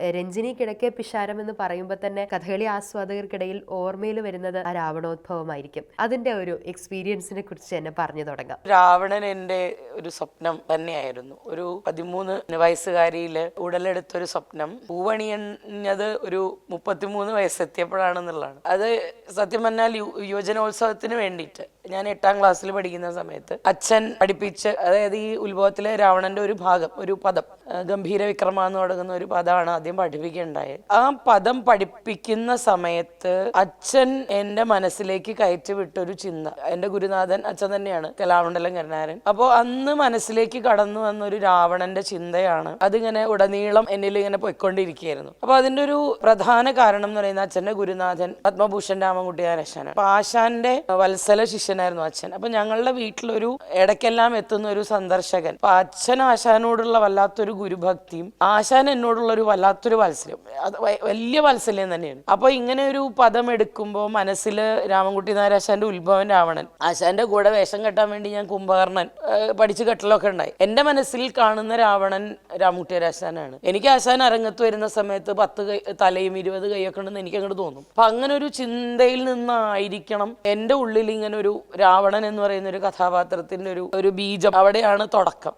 രഞ്ജിനി കിഴക്കേ പിഷാരം എന്ന് പറയുമ്പോൾ തന്നെ കഥകളി ആസ്വാദകർക്കിടയിൽ ഓർമ്മയിൽ വരുന്നത് ആ രാവണോത്ഭവമായിരിക്കും. അതിന്റെ ഒരു എക്സ്പീരിയൻസിനെ കുറിച്ച് തന്നെ പറഞ്ഞു തുടങ്ങാം. രാവണൻ എന്റെ ഒരു സ്വപ്നം തന്നെയായിരുന്നു. ഒരു പതിമൂന്ന് വയസ്സുകാരിയിൽ ഉടലെടുത്തൊരു സ്വപ്നം. പൂവണിയഞ്ഞത് ഒരു മുപ്പത്തിമൂന്ന് വയസ്സെത്തിയപ്പോഴാണെന്നുള്ളതാണ്. അത് സത്യം പറഞ്ഞാൽ യുവജനോത്സവത്തിന് വേണ്ടിയിട്ട്. ഞാൻ എട്ടാം ക്ലാസ്സിൽ പഠിക്കുന്ന സമയത്ത് അച്ഛൻ പഠിപ്പിച്ച് അതായത് ഈ ഉത്ഭവത്തിലെ രാവണന്റെ ഒരു ഭാഗം ഒരു പദം ഗംഭീര വിക്രമ എന്ന് തുടങ്ങുന്ന ഒരു പദമാണ് ആദ്യം പഠിപ്പിക്കുകയുണ്ടായത് ആ പദം പഠിപ്പിക്കുന്ന സമയത്ത് അച്ഛൻ എന്റെ മനസ്സിലേക്ക് കയറ്റി വിട്ടൊരു ചിന്ത. എന്റെ ഗുരുനാഥൻ അച്ഛൻ തന്നെയാണ് കലാമണ്ഡലം കരുണാരൻ അപ്പോൾ അന്ന് മനസ്സിലേക്ക് കടന്നു വന്ന ഒരു രാവണന്റെ ചിന്തയാണ് അതിങ്ങനെ ഉടനീളം എന്നിൽ ഇങ്ങനെ പൊയ്ക്കൊണ്ടിരിക്കുകയായിരുന്നു. അപ്പോൾ അതിന്റെ ഒരു പ്രധാന കാരണം എന്ന് പറയുന്നത് അച്ഛന്റെ ഗുരുനാഥൻ പത്മഭൂഷൺ രാമൻകുട്ടി അച്ഛനാണ്. അപ്പോൾ ആശാന്റെ വത്സല ശിഷ്യനായിരുന്നു അച്ഛൻ. അപ്പൊ ഞങ്ങളുടെ വീട്ടിലൊരു ഇടയ്ക്കെല്ലാം എത്തുന്ന ഒരു സന്ദർശകൻ. അപ്പൊ അച്ഛൻ ആശാനോടുള്ള വല്ലാത്തൊരു ഗുരുഭക്തിയും ആശാൻ എന്നോടുള്ള ഒരു വല്ലാത്തൊരു വാത്സല്യം അത് വലിയ വാത്സല്യം തന്നെയാണ്. അപ്പൊ ഇങ്ങനെ ഒരു പദം എടുക്കുമ്പോൾ മനസ്സിൽ രാമൻകുട്ടി നാരാശാന്റെ ഉത്ഭവൻ രാവണൻ ആശാന്റെ കൂടെ വേഷം കെട്ടാൻ വേണ്ടി ഞാൻ കുംഭകർണൻ പഠിച്ചു പഠിച്ച് കെട്ടലൊക്കെ ഉണ്ടായി. എന്റെ മനസ്സിൽ കാണുന്ന രാവണൻ രാമൻകുട്ടി ആശാനാണ്. എനിക്ക് ആശാൻ അരങ്ങത്ത് വരുന്ന സമയത്ത് പത്ത് കൈ തലയും ഇരുപത് കൈയൊക്കെ ഉണ്ടെന്ന് എനിക്ക് അങ്ങോട്ട് തോന്നും. അപ്പൊ അങ്ങനെ ഒരു ചിന്തയിൽ നിന്നായിരിക്കണം എന്റെ ഉള്ളിൽ ഇങ്ങനെ ഒരു രാവണൻ എന്ന് പറയുന്ന ഒരു കഥാപാത്രത്തിന്റെ ഒരു ഒരു ബീജം അവിടെയാണ് തുടക്കം.